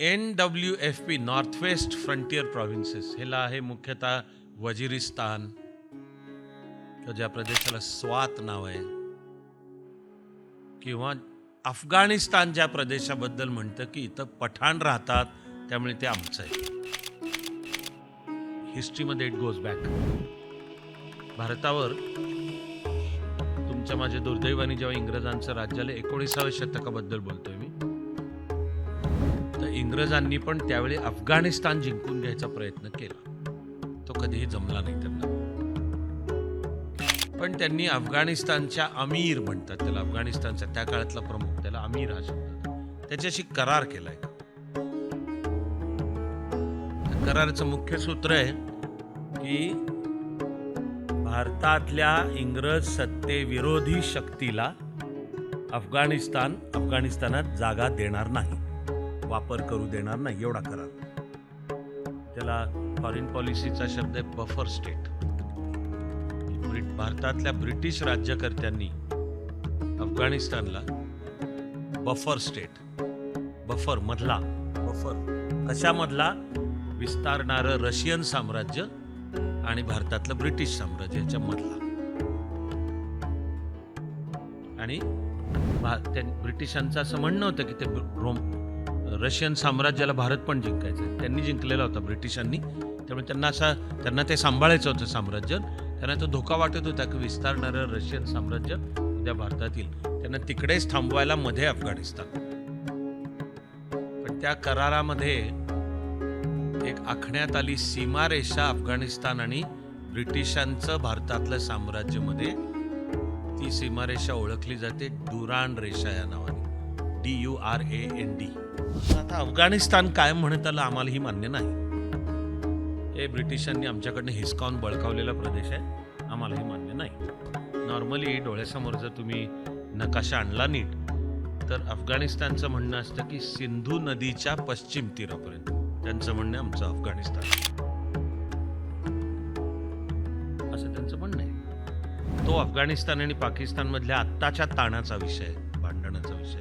N W F P North West Frontier provinces ह्याला आहे मुख्यतः वजिरिस्तान किंवा ज्या प्रदेशाला स्वात नाव आहे. किंवा अफगाणिस्तान ज्या प्रदेशाबद्दल म्हणतं की इथं पठाण राहतात त्यामुळे ते आमचं आहे. हिस्ट्रीमध्ये इट गोज बॅक भारतावर तुमच्या माझ्या दुर्दैवाने जेव्हा इंग्रजांचं राज्य आलं एकोणीसाव्या शतकाबद्दल बोलतोय मी तर इंग्रजांनी पण त्यावेळी अफगाणिस्तान जिंकून घ्यायचा प्रयत्न केला. तो कधीही जमला नाही त्यांना. पण त्यांनी अफगाणिस्तानच्या अमीर म्हणतात त्याला. अफगाणिस्तानचा त्या काळातला प्रमुख त्याला अमीर हा शब्द त्याच्याशी करार केलाय. कराराचं मुख्य सूत्र आहे की भारतातल्या इंग्रज सत्तेविरोधी शक्तीला अफगाणिस्तान अफगाणिस्तानात जागा देणार नाही. वापर करू देणार नाही एवढा करार. त्याला फॉरेन पॉलिसीचा शब्द आहे बफर स्टेट ब्रिट भारतातल्या ब्रिटिश राज्यकर्त्यांनी अफगाणिस्तानला बफर स्टेट बफर मधला बफर कशामधला विस्तारणारं रशियन साम्राज्य आणि भारतातलं ब्रिटिश साम्राज्य याच्या मधला आणि ब्रिटिशांचं असं म्हणणं होतं की ते रोम रशियन साम्राज्याला भारत पण जिंकायचं त्यांनी जिंकलेला होता ब्रिटिशांनी. त्यामुळे त्यांना असा त्यांना ते सांभाळायचं होतं साम्राज्य. त्यांना तो धोका वाटत होता की विस्तारणारं रशियन साम्राज्य उद्या भारतात येईल. त्यांना तिकडेच थांबवायला मध्ये अफगाणिस्तान. पण त्या करारामध्ये एक आखण्यात आली सीमारेषा अफगाणिस्तान आणि ब्रिटिशांचं भारतातलं साम्राज्यमध्ये ती सीमारेषा ओळखली जाते. डुरान रेषा या नावाने. D U R A N D आता अफगाणिस्तान कायम म्हणत आलं आम्हालाही मान्य नाही. हे ब्रिटिशांनी आमच्याकडनं हिसकावून बळकावलेला प्रदेश आहे. आम्हालाही मान्य नाही. नॉर्मली डोळ्यासमोर जर तुम्ही नकाशा आणला नीट तर अफगाणिस्तानचं म्हणणं असतं की सिंधू नदीच्या पश्चिम तीरापर्यंत. त्यांचं म्हणणं आमचं अफगाणिस्तान. असं त्यांचं म्हणणं आहे. तो अफगाणिस्तान आणि पाकिस्तानमधल्या आत्ताच्या ताणाचा विषय भांडणाचा विषय